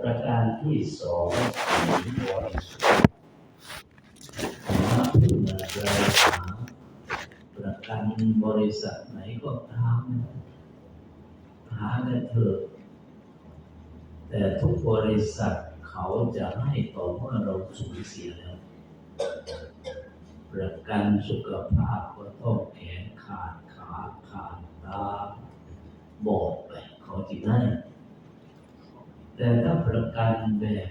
ประการที่สองศีลบริสุทธิ์หาผู้มาใจหาประกันบริษัทไหนก็ตามหากันเถอะแต่ทุกบริษัทเขาจะให้ต่อเมื่อเราสูญเสียแล้ว ประกันสุขภาพก็ต้องแขนขาดขาขาดตาบอดไปเขาจึงให้ แต่ถ้าประกันแบบ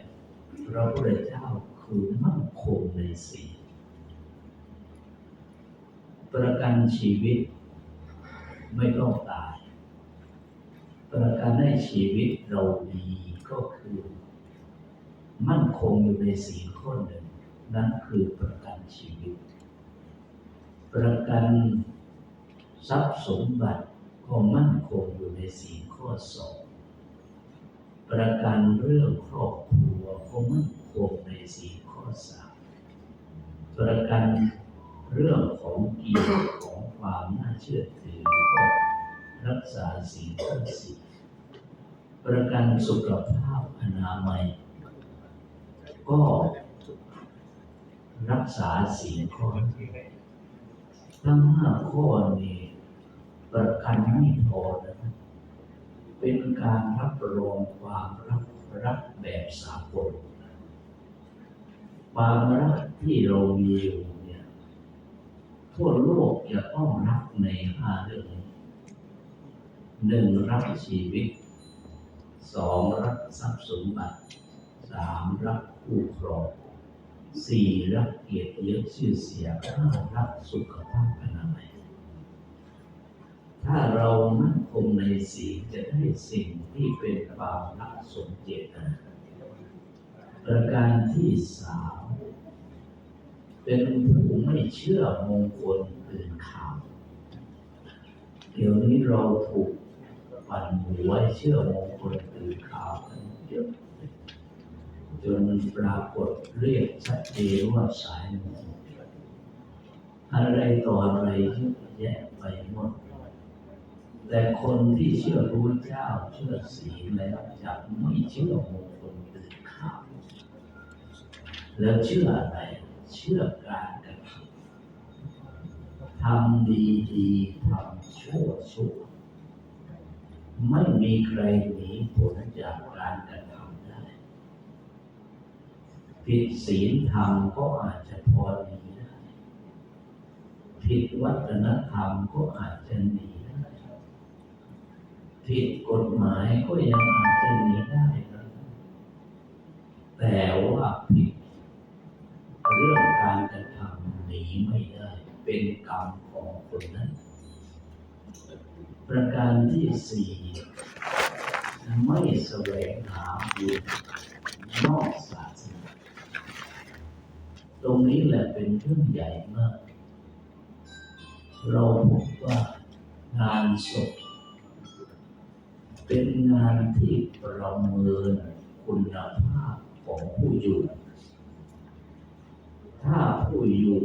พระพุทธเจ้าคือมั่นคงในศีประกันชีวิตไม่ต้องตาย ประกันให้ชีวิตเราดีก็คือ มั่นคงอยู่ในศีข้อหนึ่งนั่นคือประกันชีวิต ประกันทรัพย์สมบัติก็มั่นคงอยู่ในศีข้อสอง ประกันเรื่องครอบครัวก็มั่นคงในสีลข้อสามประกันเรื่องของเกียรติของความน่าเชื่อถือก็รักษาสีลข้อสี่ประกันสุขภาพอนามัย ก็รักษาสีลข้อทั้งห้าข้อนี้ประกันไม่พอนะครับ เป็นการรับรองความรักรักแบบสากลความรักที่เรามีอยู่เนี่ยทั่วโลกจะต้องรักในห้าเรื่องหนึ่งรักชีวิตสองรักทรัพย์สมบัติสามรักคู่ครองสี่รักเกียรติยศชื่อเสียงห้ารักสุขภาพอนามัย ถ้าเรามั่นคงในศีจะได้สิ่งที่เป็นความรักสมเจตนาประการที่สามเป็นผู้ไม่เชื่อมงคลตื่นข่าว เดี๋ยวนี้เราถูกปั่นหัวให้เชื่อมงคลตื่นข่าวกันเยอะจนปรากฏเรียกชัดเจนว่าสายมงคลอะไรต่ออะไรเยอะแยะไปหมด แต่คนที่เชื่อรู้เจ้าเชื่อศีลแล้วจะไม่เชื่อมงคลตื่นข่าวแล้วเชื่ออะไร เชื่อการกระทำทำดีดีทำชั่วชั่วไม่มีใครหนีพ้นจากการกระทำได้ผิดศีลธรรมก็อาจจะพอหนีได้ผิดวัฒนธรรมก็อาจจะหนี ผิดกฎหมายก็ยังอาจจะหนีได้นะแต่ว่าผิดเรื่องการกระทำหนีไม่ได้ เป็นกรรมของคนนั้น ประการที่สี่ไม่แสวงหาบุญนอกศาสนาตรงนี้แหละเป็นเรื่องใหญ่มาก เราพบว่างานศพ เป็นงานที่ประเมินคุณภาพของผู้อยู่ ถ้าผู้อยู่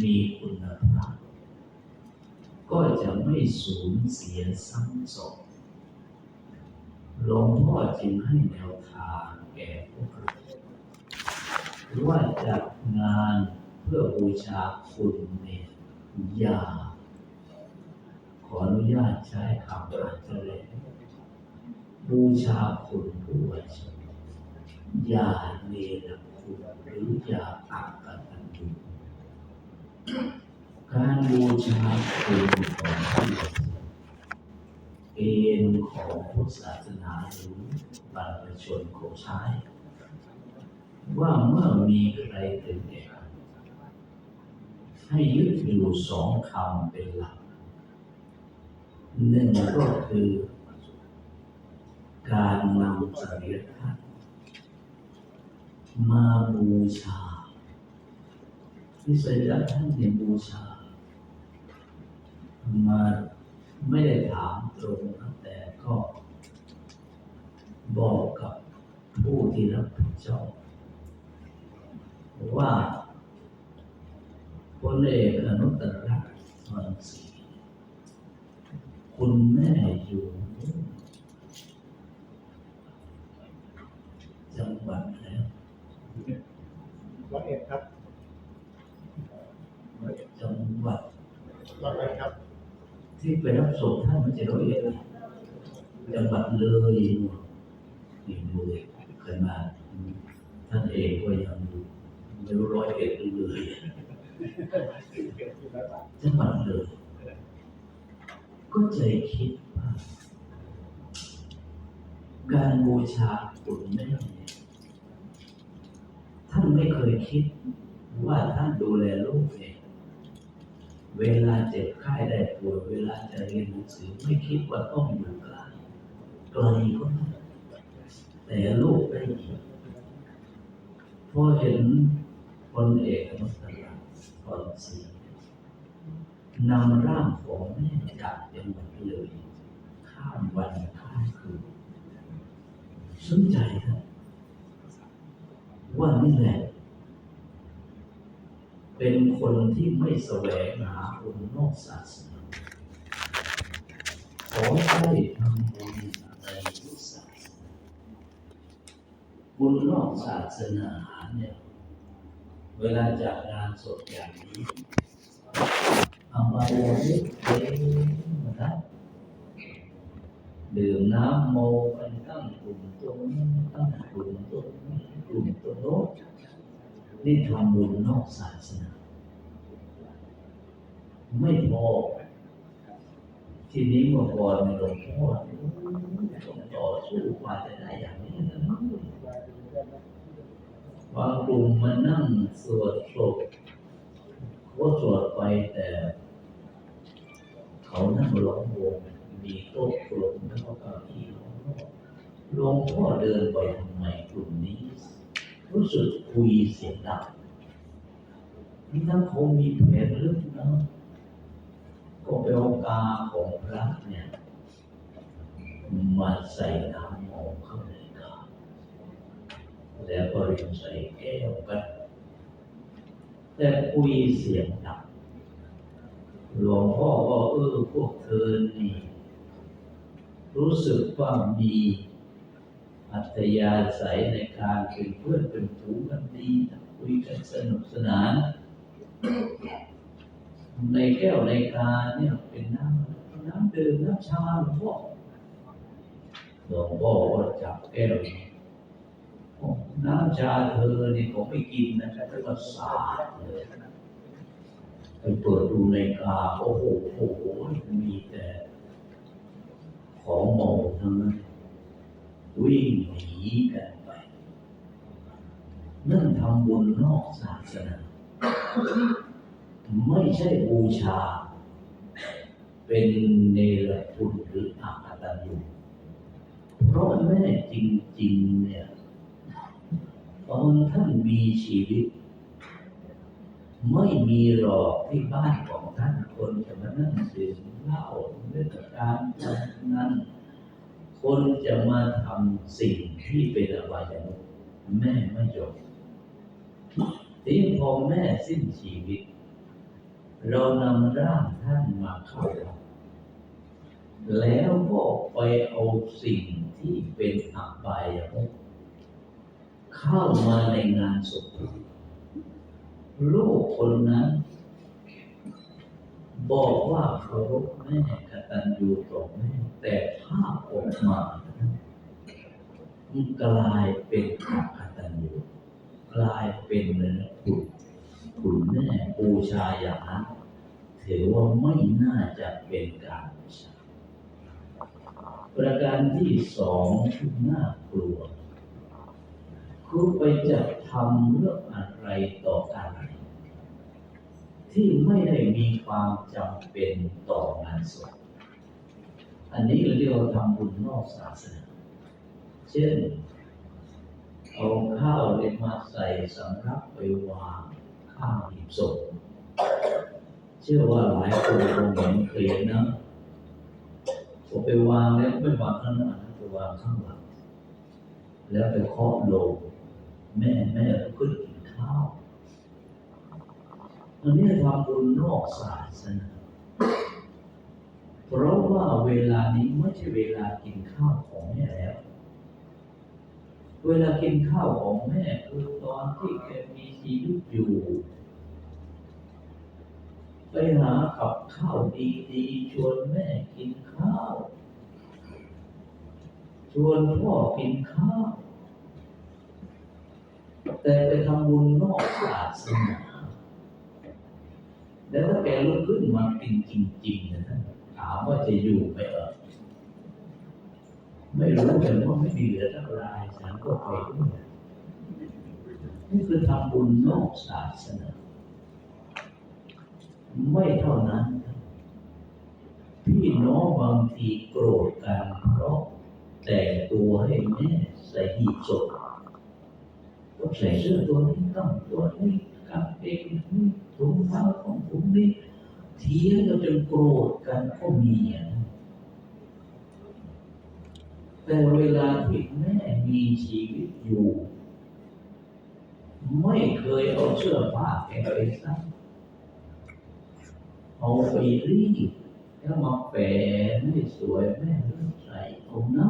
มีคุณภาพ ก็จะไม่สูญเสียซ้ำสองหลวงพ่อจึงให้แนวทางแก่พวกเราว่าจัดงานเพื่อบูชาคุณเนี่ยอย่าขออนุญาตใช้คำอาจจะเลย บูชาคุณผู้วชนอย่าเนรคุณหรืออย่าอักตันยูการบูชาคุณของผู้วชนเกณฑ์ของพุทธศาสนาหรือบรรพชนเขาใช้ว่าเมื่อมีใครถึงแก่ให้ยึดอยู่สองคำเป็นหลักหนึ่งก็คือ การนำจริยธรรมมาบูชาที่สริยธรรมเนี่ยบูชา มาไม่ได้ถามตรงนะแต่ก็บอกกับผู้ที่รับผิดชอบว่าพลเอกอนุตตรรักษ์รังสีคุณแม่อยู่ จังหวัดอะไรร้อยเอ็ดครับจังหวัดร้อยเอ็ดครับ ที่ไปรับศพท่านมันจะร้อยเอ็ดจังหวัดเลยนี่เลยเคยมาท่านเองก็ยังไม่รู้ร้อยเอ็ดหรือเลยจังหวัดเลยก็ใจคิดว่าการบูชาคุณแม่เนี่ยท่าน ไม่เคยคิด ว่าท่านดูแลลูกเองเวลาเจ็บไข้ได้ป่วยเวลาจะเรียนหนังสือไม่คิดว่าต้องอยู่ไกลไกลก็ได้แต่ลูกได้ยินพอเห็นพลเอกอนุสราพรศรีนำร่างของแม่จากจังหวัดเลย ข้ามวันข้ามคืนสนใจครับ ว่านี่แหละ เป็นคนที่ไม่แสวงหาองค์นอกศาสนาขอให้ทำบุญในพุทธศาสนาบุญนอกศาสนาเนี่ยเวลาจัดงานศพอย่างนี้เอามาโมนิเองนะครับดื่มน้ำโมกันตั้งกลุ่มตรงนี้ตั้งกลุ่มตรงนี้ กลุ่มตรงโน้นนี่ทำบุญนอกศาสนา ไม่พอ ทีนี้เมื่อก่อนในหลวงพ่อต้องต่อสู้กว่าจะได้อย่างนี้นะบางกลุ่มมานั่งสวดศพก็สวดไปแต่เขานั่งล้อมวงมีโต๊ะกลมแล้วก็เก้าอี้ล้อมรอบหลวงพ่อเดินไปทำไมกลุ่มนี้ รู้สึกคุยเสียงดังนี่ถ้าเขามีแผนลึกนะก็ไปเอากาของพระเนี่ยมาใส่น้ำหอมเข้าในกาแล้วก็เรียงใส่แก้วกันแต่คุยเสียงดังหลวงพ่อก็เออพวกเธอนี่รู้สึกว่ามี อัธยาศัยในการเป็นเพื่อนเป็นฝูงกันดีคุยกันสนุกสนาน ในแก้วในกาเนี่ยเป็นน้ำน้ำดื่มน้ำชาหลวงพ่อหลวงพ่อก็จับแก้วน้ำชาเธอเนี่ยผมไม่กินนะครับแล้วก็สาดเลยไปเปิดดูในกาโอ้โหโอ้โหมีแต่ ของเมาทั้งนั้น วิ่งหนีกันไปนั่นทำบุญนอกศาสนา ไม่ใช่บูชา เป็นเนรคุณหรืออักตันยูเพราะแม่จริงๆเนี่ยตอนท่านมีชีวิต ไม่มีหรอกที่บ้านของท่านคนจะมานั่งดื่มเล้าเล่นการพนัน คนจะมาทำสิ่งที่เป็นอบายมุขแม่ไม่ยอมทีพอแม่สิ้นชีวิต เรานำร่างท่านมาเข้าวัดแล้วก็ไปเอาสิ่งที่เป็นอบายมุขเข้ามาในงานศพลูกคนนั้น บอกว่าเคารพแม่กตัญญูต่อแม่แต่ภาพออกมามันกลายเป็นอกตัญญูกลายเป็นเนื้อคุณคุณแม่บูชาอย่างนั้นถือว่าไม่น่าจะเป็นการบูชาประการที่สองที่น่ากลัวคือไปจะทำเรื่องอะไรต่ออะไร ที่ไม่ได้มีความจำเป็นต่องานศพอันนี้เราเรียกว่าทำบุญนอกศาสนาเช่นเอาข้าวเลยมาใส่สำรับไปวางข้างหีบศพเชื่อว่าหลายคนคงเห็นเคยนะผมไปวางแล้วไม่วางข้างหน้านะไปวางข้างหลังแล้วไปเคาะโลงแม่แม่ขึ้นกินข้าว อันนี้ทำบุญนอกศาสนาเพราะว่าเวลานี้ไม่ใช่เวลากินข้าวของแม่แล้ว เวลากินข้าวของแม่คือตอนที่แกมีชีวิตอยู่ ไปหากับข้าวดีๆชวนแม่กินข้าว ชวนพ่อกินข้าว แต่ไปทำบุญนอกศาสนา แล้วถ้าแกลุกขึ้นมากินจริงๆนะถามว่าจะอยู่ไหมเออไม่รู้แต่ว่าไม่มีเหลือเท่าไรฉันก็ไปด้วยนี่คือทำบุญนอกศาสนาไม่เท่านั้น พี่น้องบางทีโกรธกันเพราะแต่งตัวให้แม่ใส่หีบศพต้องใส่เสื้อตัวนี้ต้องตัวนี้ กางเกงนี้ถุงเท้าของผมนี้เทียงกันจนโกรธกันก็มีอะแต่เวลาที่แม่มีชีวิตอยู่ ไม่เคยเอาเสื้อผ้าแกไปซักเอาไปรีดแล้วมาแปะให้สวยแม่เลือกใส่เอานะ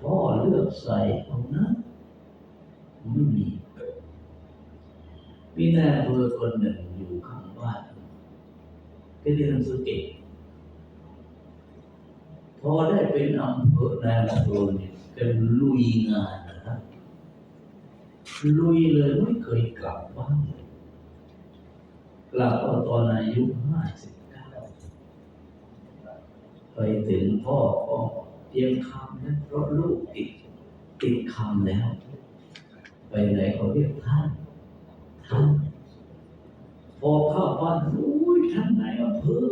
พ่อเลือกใส่เอานะไม่มี มีนายอำเภอคนหนึ่งอยู่ข้างบ้านก็เรียนหนังสือเก่งพอได้เป็นอำเภอนายอำเภอเนี่ยเป็นลุยงานนะครับลุยเลยไม่เคยกลับบ้านเลยกลับเอตอนอายุห้าสิบเก้าไปถึงพ่อก็เตรียมคำนะเพราะลูกติดติดคำแล้ว ไปไหนเขาเรียกท่าน พอเข้าบ้านโอ้ยท่านนายอำเภอ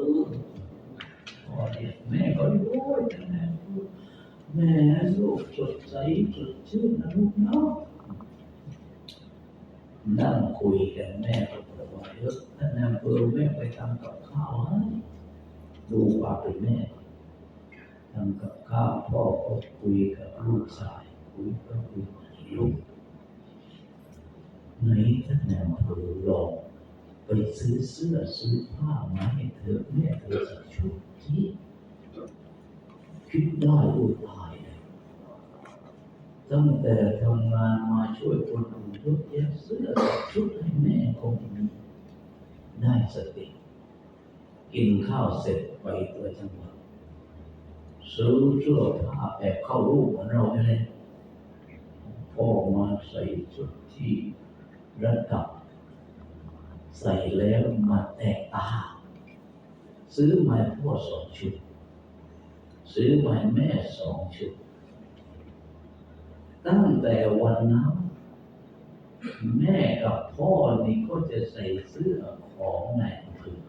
พอเรียกแม่ก็รียกโอ้ท่านนายอำเภอแม่ลูกสดใสสดชื่นนะลูกเนาะนั่งคุยกันแม่ก็บอกว่าเออท่านนายอำเภอแม่ไปทำกับข้าวให้ดูความเป็นแม่ทำกับข้าวพ่อก็คุยกับลูกชายคุยก็คุยกับลูก ไหนท่านนายอำเภอลองไปซื้อเสื้อซื้อผ้ามาให้เธอแม่เธอสักชุดที่คิดได้อุตายเลยตั้งแต่ทำงานมาช่วยคนอื่นเยอะแยะเสื้อสักชุดให้แม่คงมีได้สติกินข้าวเสร็จไปตัวจังหวัดซื้อเสื้อผ้าแบบเข้ารูปเหมือนเราเนี่ยพ่อมาใส่ชุดที่ ระดับ ใส่แล้วมาแตกตา ซื้อมาให้พ่อสองชุด ซื้อมาให้แม่สองชุด ตั้งแต่วันนั้นแม่กับพ่อนี่ก็จะใส่เสื้อของนายอำเภอ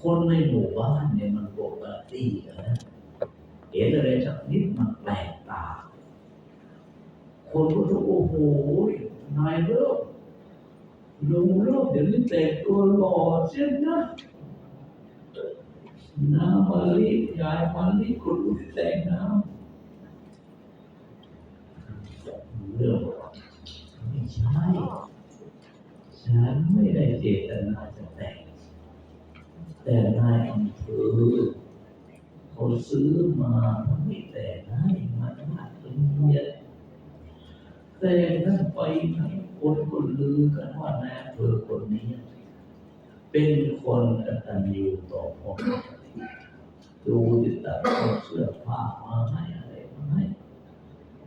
คนในหมู่บ้านเนี่ยมันปกตินะเห็นอะไรสักนิดมันแปลกตา คนก็จะโอ้โหนายเลิก ลงเลิกเดี๋ยวนี้แต่งตัวหล่อเช่นนะน้ำมาลียายมาลีคุณแต่งน้ำเรื่องไม่ใช่ฉันไม่ได้เจตนาจะแต่ง แต่นายอำเภอเขาซื้อมาเขาไม่แต่งให้มันมากเป็นเกียรติแต่งนั้นไปไหน เป็นคนกตัญญูต่อพ่อแม่ดูติดตัดเอาเสื้อผ้ามาให้อะไรมาให้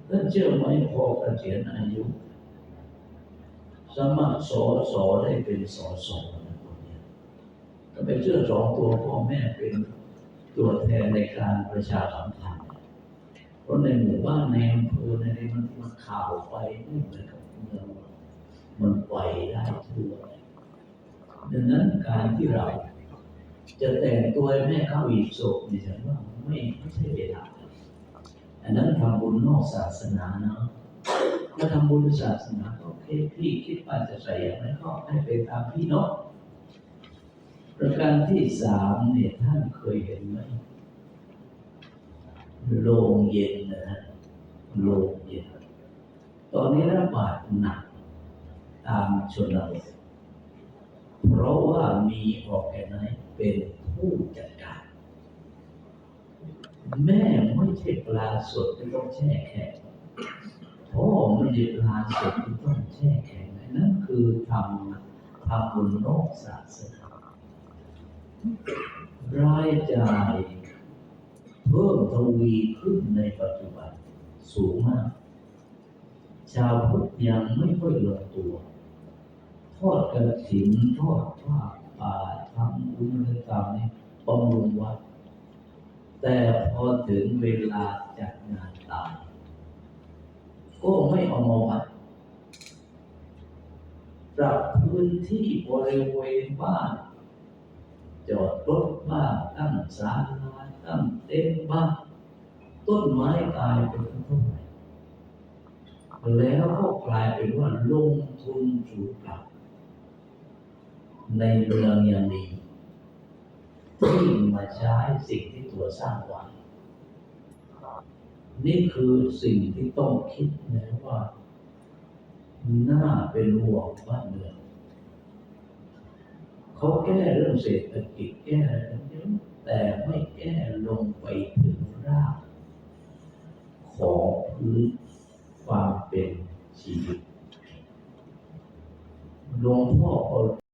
ท่านเชื่อไหมพอเกษียณอายุ สมัครสอสอได้เป็นสอสอนะคนเนี้ยก็ไปเชื่อสองตัวพ่อแม่เป็นตัวแทนในการประชาสัมพันธ์เพราะในหมู่บ้านในอำเภอในนี้มันมันข่าวไปไม่เหมือนกับเมืองมันไปได้ทั่ว ดังนั้นการที่เราจะแต่งตัวให้แม่เข้าอีกศพนี่ฉันว่าไม่ไม่ใช่เวลาอันนั้นทำบุญนอกศาสนาเนาะถ้าทำบุญศาสนาก็โอเคพี่คิดว่าจะใส่อย่างนั้นก็ให้เป็นตามพี่เนาะประการที่สามเนี่ยท่านเคยเห็นไหมโรงเย็นนะฮะโรงเย็น ตอนนี้ระบาดหนักตามชนบท เพราะว่ามีออกแกไนเป็นผู้จัดการ แม่ไม่ใช่ปลาสดที่ต้องแช่แข็งพ่อไม่ใช่ปลาสดที่ต้องแช่แข็งนั่นคือทำทำบนโลกศาสนารายจ่ายเพิ่มทวีขึ้นในปัจจุบันสูงมาก ชาวพุทธยังไม่ค่อยลงตัว ทอดกระถินทอดผ้าป่าทำบุญอะไรต่างนี่บำรุงวัด แต่พอถึงเวลาจัดงานตายก็ไม่เอามาวัดปรับพื้นที่บริเวณบ้าน จอดรถบ้านตั้งศาลาตั้งเต็นท์บ้านต้นไม้ตายไปทั้งเท่าไหร่แล้วก็กลายเป็นว่าลงทุนสูงกลับ ในเมืองยังดีที่มาใช้สิ่งที่ตัวสร้างไว้นี่คือสิ่งที่ต้องคิดนะว่า น่าเป็นห่วงบ้านเมืองเขาแก้เรื่องเศรษฐกิจแก้อะไรแต่ไม่แก้ลงไปถึงรากของพื้นความเป็นชีวิตหลวงพ่อ